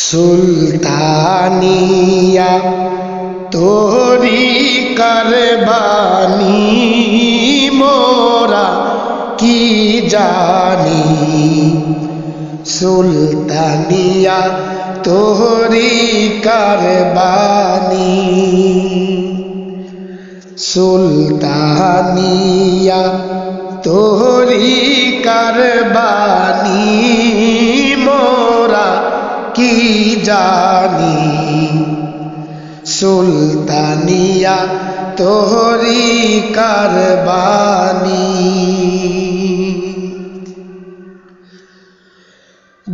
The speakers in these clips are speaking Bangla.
সুলতানিয়া তোরি কারবানি মোরা কি জানি? সুলতানিয়া তোরি কারবানি। সুলতানিয়া তোরি কারবানি মোরা কি জানি? সুলতানিয়া তোহরি কারবানি।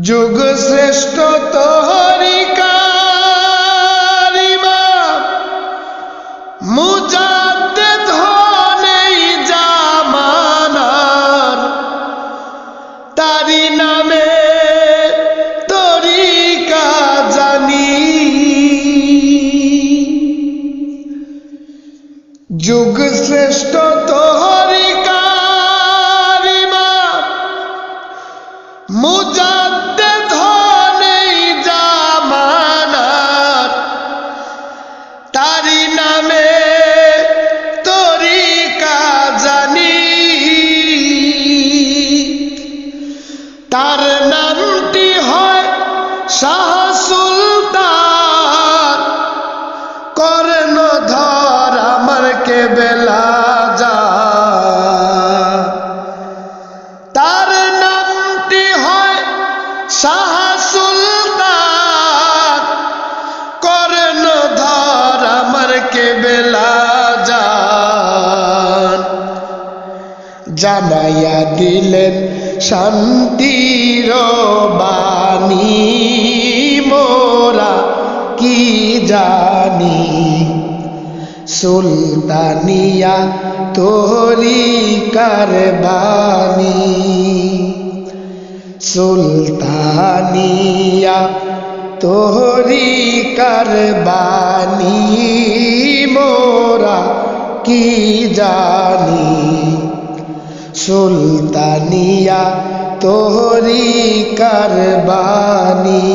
যুগ শ্রেষ্ঠ তোহরি যুগ শ্রেষ্ঠ তোহরি কে বেলা যান। জানাইয়া দিলেন শান্তির বাণী, মোরা কি জানি? সুলতানিয়া তোরি কারবানি সুলতানিয়া তোরি কারবানি মোরা কি জানি? সুলতানিয়া তোহরি কারবানি।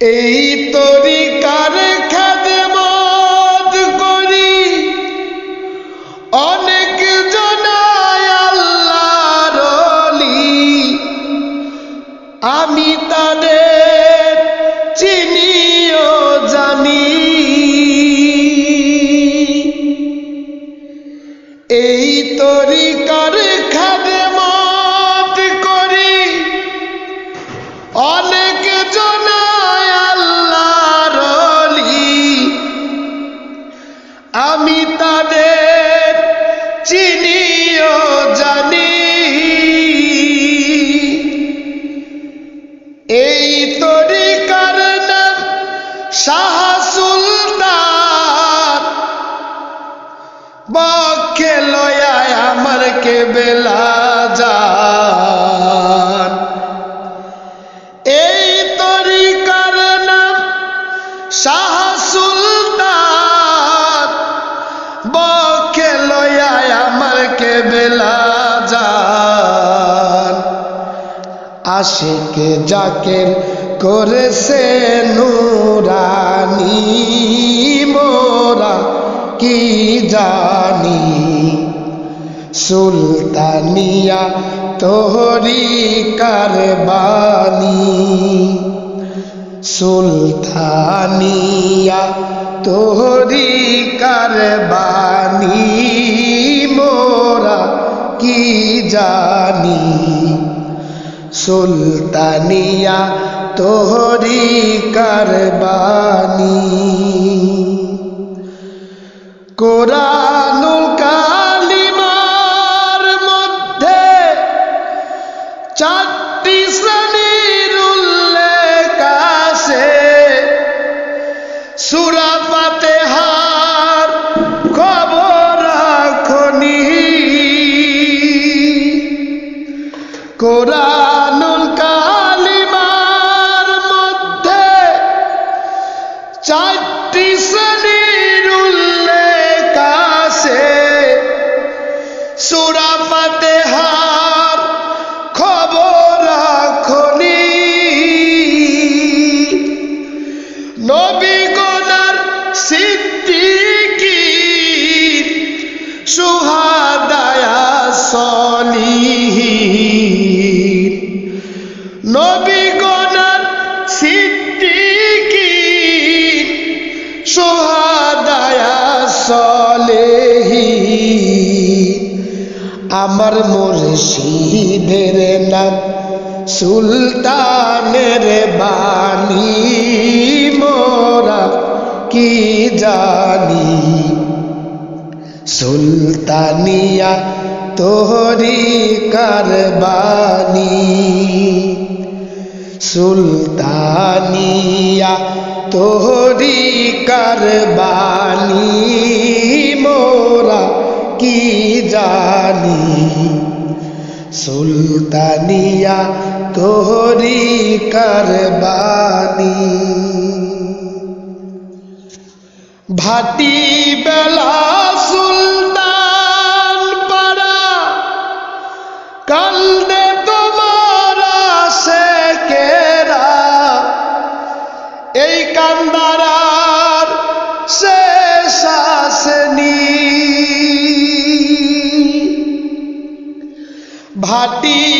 এই তরিকার শাহ সুলতান বক্ষে লয়ায় আমার কে বেলা যান এই তরিকার নাম শাহ সুলতান বক্ষে লয়ায় আমার কে বেলা যান আশিকে জাকের করেছে নুরানি সুলতানিয়া তোহরি কারবানি। সুলতানিয়া তোহরি কারবানি মোরা কি জানি? সুলতানিয়া তোহরি কারবানি। কোরআনুল চারটি শ্রেণির উল্লেখ আছে। সুরা ফাতেহার আমার মুর্শিদের নাম সুলতানের বাণী। মোরা কি জানি? সুলতানিয়া তোহরি কারবানি। সুলতানিয়া তোহরি কারবানি। মোরা কি জানি? সুলতানিয়া তোহরি কারবানি। ভাটি বেলা ভাটি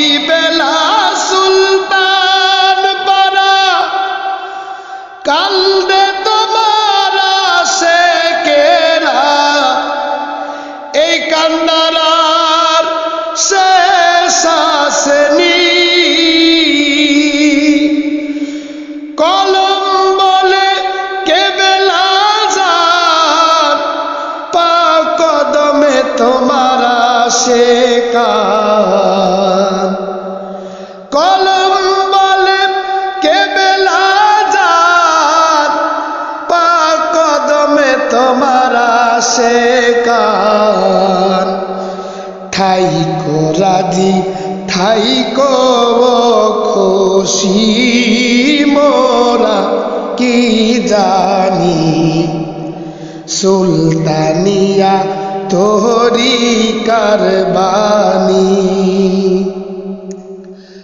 সে কলম বলে কে বেলা যান কদমে তোমার সে ঠাই কো রাজি, ঠাই কো খুশি, মোরা কি জানি? সুলতানিয়া তোহরি কারবানি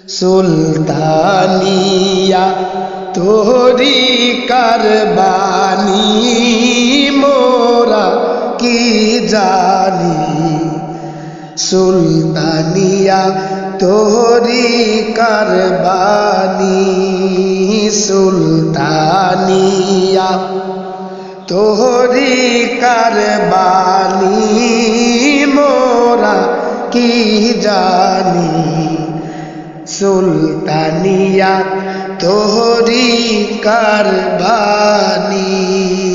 সুলতানিয়া তোহরি কারবানি মোরা কি জানি? সুলতানিয়া তোহরি কারবানি সুলতানিয়া তোহরি কারবানি। কি জানি? সুলতানিয়া তোহরি কারবানি।